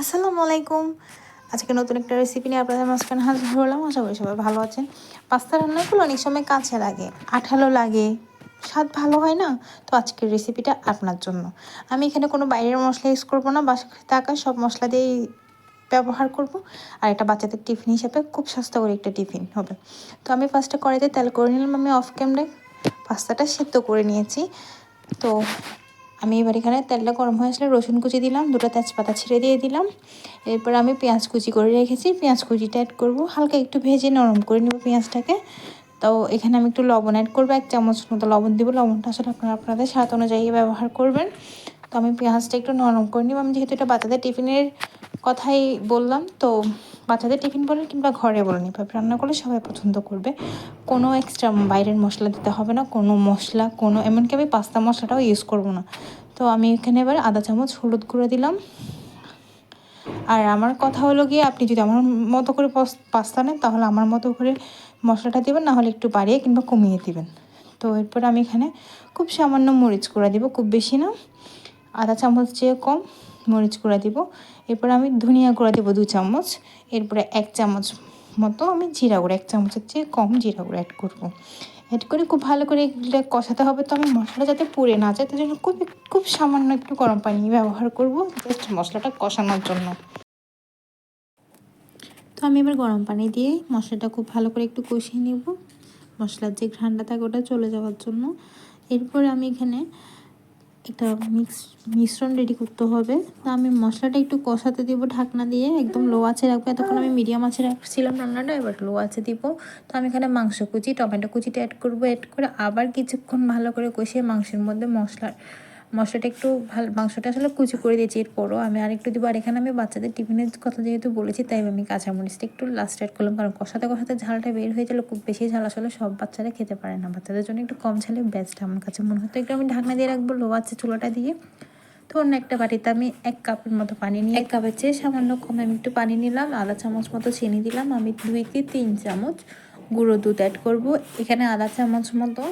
আসসালামু আলাইকুম আজকে নতুন একটা রেসিপি নিয়ে আপনাদের মাঝখানে হাজির হলাম। আশা করি সবাই ভালো আছেন। পাস্তা রান্নাগুলো অনেক সময় কাঁচা লাগে, আঠালো লাগে, স্বাদ ভালো হয় না? তো আজকের রেসিপিটা আপনার জন্য। আমি এখানে কোনো বাইরের মশলা ইউজ করব না বাসায় থাকা সব মশলা দিয়েই ব্যবহার করব। আর এটা বাচ্চাদের টিফিন হিসাবে খুব স্বাস্থ্যকর একটা টিফিন হবে। তো আমি ফার্স্টে কড়াইতে তেল করে নিলাম, আমি অফ ক্যামেরায় পাস্তাটা সেদ্ধ করে নিয়েছি। তো আমি এবার এখানে তেলটা গরম হয়ে আসলে রসুন কুচি দিলাম, দুটো তেজপাতা ছিঁড়ে দিয়ে দিলাম। এরপর আমি পেঁয়াজ কুচি করে রেখেছি। পেঁয়াজ কুচিটা অ্যাড করব। হালকা একটু ভেজে নরম করে নেব পেঁয়াজটাকে। তো এখানে আমি একটু লবণ অ্যাড করব। এক চামচ মতো লবণ দিব। লবণটা আসলে আপনারা আপনাদের স্বাদ অনুযায়ী ব্যবহার করবেন। তো আমি পেঁয়াজটা একটু নরম করে নিব। আমি যেহেতু এটা বাচ্চাদের টিফিনের কথাই বললাম, তো বাচ্চাদের টিফিন বলেন কিংবা ঘরে বলেন, এভাবে রান্না করলে সবাই পছন্দ করবে। কোনো এক্সট্রা বাইরের মশলা দিতে হবে না। কোনো মশলা, কোনো, এমনকি আমি পাস্তা মশলাটাও ইউজ করব না। তো আমি এখানে এবার আধা চামচ হলুদ গুঁড়ো দিলাম। আর আমার কথা হলো গিয়ে, আপনি যদি আমার মতো করে পাস্তা নেন, তাহলে আমার মতো করে মশলাটা দেবেন, নাহলে একটু বাড়িয়ে কিংবা কমিয়ে দেবেন। তো এরপর আমি এখানে খুব সামান্য মরিচ গুঁড়া দিব, খুব বেশি না। আধা চামচ চেয়ে কম মরিচ গুঁড়া দিব। এরপর আমি ধনিয়া গুঁড়া দেবো দু চামচ। এরপরে এক চামচ মতো আমি জিরা গুঁড়ো, এক চামচের চেয়ে কম জিরা গুঁড়ো অ্যাড করব। অ্যাড করে খুব ভালো করে এগুলো কষাতে হবে। তো আমি মশলা যাতে পুড়ে না যায় তার জন্য খুব খুব সামান্য একটু গরম পানি ব্যবহার করব জাস্ট মশলাটা কষানোর জন্য। তো আমি এবার গরম পানি দিয়ে মশলাটা খুব ভালো করে একটু কষিয়ে নেব। মশলার যে ঘ্রানটা থাকে ওটা চলে যাওয়ার জন্য। এরপর আমি এখানে একটা মিক্স মিশ্রণ রেডি করতে হবে। তা আমি মশলাটা একটু কষাতে দিব ঢাকনা দিয়ে, একদম লো আছে রাখব। এতক্ষণ আমি মিডিয়াম আছে রাখছিলাম রান্নাটা, এবার লো আছে দিব। তো আমি এখানে মাংস কুচি, টমেটো কুচিটা অ্যাড করব। অ্যাড করে আবার কিছুক্ষণ ভালো করে কষিয়ে মাংসের মধ্যে মশলার মশলাটা একটু ভালো, মাংসটা আসলে কুচি করে দিয়েছি এরপরও আমি আরেকটু দিব। আর এখানে আমি বাচ্চাদের টিফিনের কথা যেহেতু বলেছি, তাই আমি কাঁচামরিচটা একটু লাস্ট অ্যাড করলাম। কারণ কষাতে কষাতে ঝালটা বের হয়ে গেলে খুব বেশি ঝাল আসলে সব বাচ্চারা খেতে পারে না। বাচ্চাদের জন্য একটু কম ঝালে বেস্ট আমার কাছে মনে হতো একটু আমি ঢাকনা দিয়ে রাখব লো আছে চুলোটা দিয়ে। তো অন্য একটা বাটিতে আমি এক কাপের মতো পানি নিয়ে, এক কাপের চেয়ে সামান্য কম আমি একটু পানি নিলাম, আধা চামচ মতো চিনি দিলাম। আমি দুই কি তিন চামচ গুঁড়ো দুধ অ্যাড করব। এখানে আধা চামচ মতো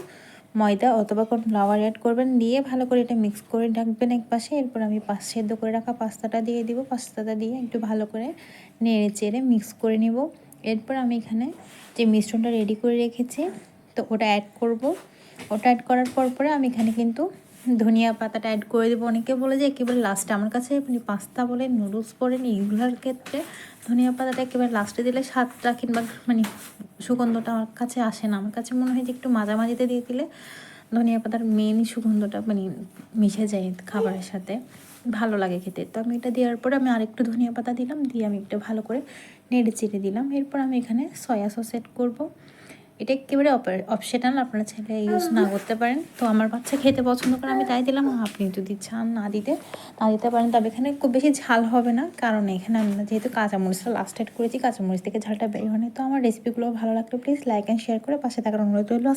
ময়দা অথবা কোনো ফ্লাওয়ার অ্যাড করবেন, দিয়ে ভালো করে এটা মিক্স করে রাখবেন এক পাশে। এরপর আমি পাশ সেদ্ধ করে রাখা পাস্তাটা দিয়ে দিব। পাস্তাটা দিয়ে একটু ভালো করে নেড়ে চেড়ে মিক্স করে নেব। এরপর আমি এখানে যে মিশ্রণটা রেডি করে রেখেছি, তো ওটা অ্যাড করব। ওটা অ্যাড করার পর পরে আমি এখানে কিন্তু ধনিয়া পাতাটা অ্যাড করে দেবো। অনেকে বলে যে একেবারে লাস্টে আমার কাছে আপনি পাস্তা বলে নুডলস বলেন এইগুলোর ক্ষেত্রে ধনিয়া পাতাটা একেবারে লাস্টে দিলে স্বাদটা কিংবা মানে সুগন্ধটা আমার কাছে আসে না। আমার কাছে মনে হয় যে একটু মাঝামাঝিতে দিয়ে দিলে ধনিয়া পাতার মেন সুগন্ধটা মানে মিশে যায় খাবারের সাথে। ভালো লাগে খেতে। তো আমি এটা দেওয়ার পরে আমি আরেকটু ধনিয়া পাতা দিলাম। দিয়ে আমি একটু ভালো করে নেড়ে চেড়ে দিলাম। এরপর আমি এখানে সয়া সস অ্যাড করব। এটা একেবারে অপশনাল আপনারা ছেলে ইউজ না করতে পারেন। তো আমার বাচ্চা খেতে পছন্দ করে, আমি তাই দিলাম। আপনি যদি চান না দিতে না দিতে পারেন। তবে এখানে খুব বেশি ঝাল হবে না, কারণ এখানে আমরা যেহেতু কাঁচামরিচটা লাস্ট এড করেছি, কাঁচামরিচ থেকে ঝালটা বের হয় তো আমার রেসিপিগুলো ভালো লাগলে প্লিজ লাইক অ্যান্ড শেয়ার করে পাশে থাকার অনুরোধ রইল।